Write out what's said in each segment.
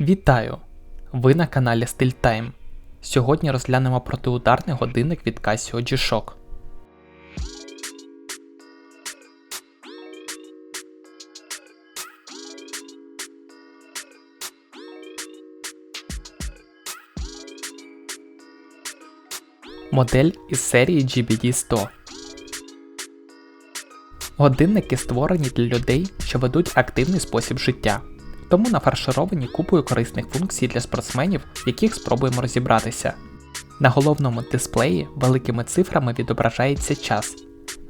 Вітаю! Ви на каналі Style Time. Сьогодні розглянемо протиударний годинник від Casio G-Shock. Модель із серії GBD 100. Годинники створені для людей, що ведуть активний спосіб життя. Тому нафаршировані купою корисних функцій для спортсменів, яких спробуємо розібратися. На головному дисплеї великими цифрами відображається час.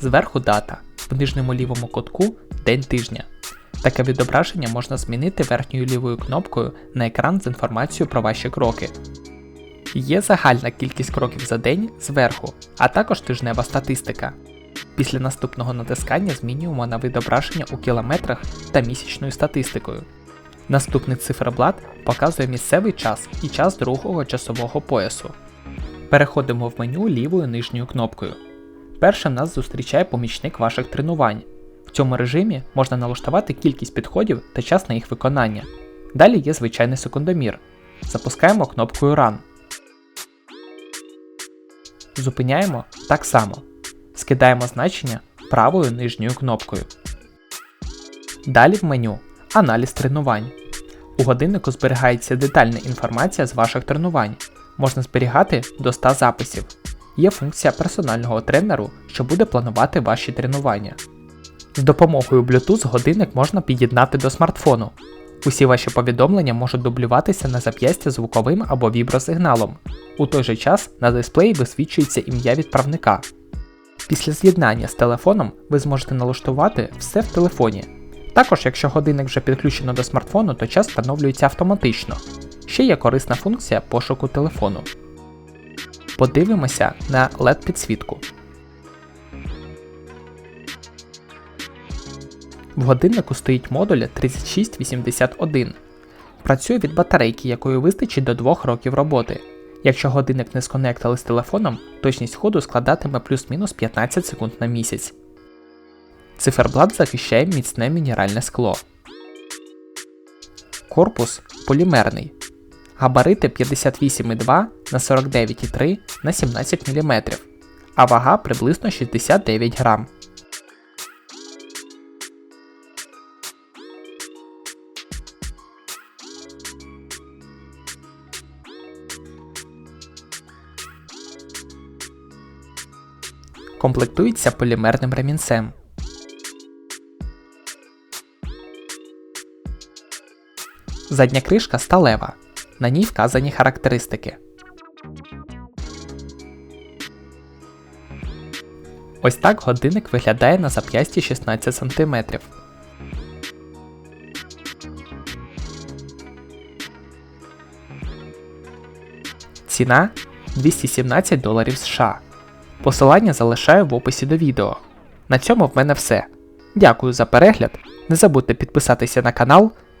Зверху дата, в нижньому лівому кутку день тижня. Таке відображення можна змінити верхньою лівою кнопкою на екран з інформацією про ваші кроки. Є загальна кількість кроків за день зверху, а також тижнева статистика. Після наступного натискання змінюємо на відображення у кілометрах та місячною статистикою. Наступний циферблат показує місцевий час і час другого часового поясу. Переходимо в меню лівою нижньою кнопкою. Першим нас зустрічає помічник ваших тренувань. В цьому режимі можна налаштувати кількість підходів та час на їх виконання. Далі є звичайний секундомір. Запускаємо кнопкою Run. Зупиняємо так само. Скидаємо значення правою нижньою кнопкою. Далі в меню Аналіз тренувань. У годиннику зберігається детальна інформація з ваших тренувань. Можна зберігати до 100 записів. Є функція персонального тренеру, що буде планувати ваші тренування. З допомогою Bluetooth годинник можна під'єднати до смартфону. Усі ваші повідомлення можуть дублюватися на зап'ястя звуковим або вібросигналом. У той же час на дисплеї висвічується ім'я відправника. Після з'єднання з телефоном ви зможете налаштувати все в телефоні. Також, якщо годинник вже підключено до смартфону, то час встановлюється автоматично. Ще є корисна функція пошуку телефону. Подивимося на LED підсвітку. В годиннику стоїть модуль 3681. Працює від батарейки, якої вистачить до 2 років роботи. Якщо годинник не сконектили з телефоном, точність ходу складатиме плюс-мінус 15 секунд на місяць. Циферблат захищає міцне мінеральне скло. Корпус полімерний. Габарити 58,2 на 49,3 на 17 мм, а вага приблизно 69 грам. Комплектується полімерним ремінцем. Задня кришка сталева. На ній вказані характеристики. Ось так годинник виглядає на зап'ясті 16 см. Ціна 217 доларів США. Посилання залишаю в описі до відео. На цьому в мене все. Дякую за перегляд. Не забудьте підписатися на канал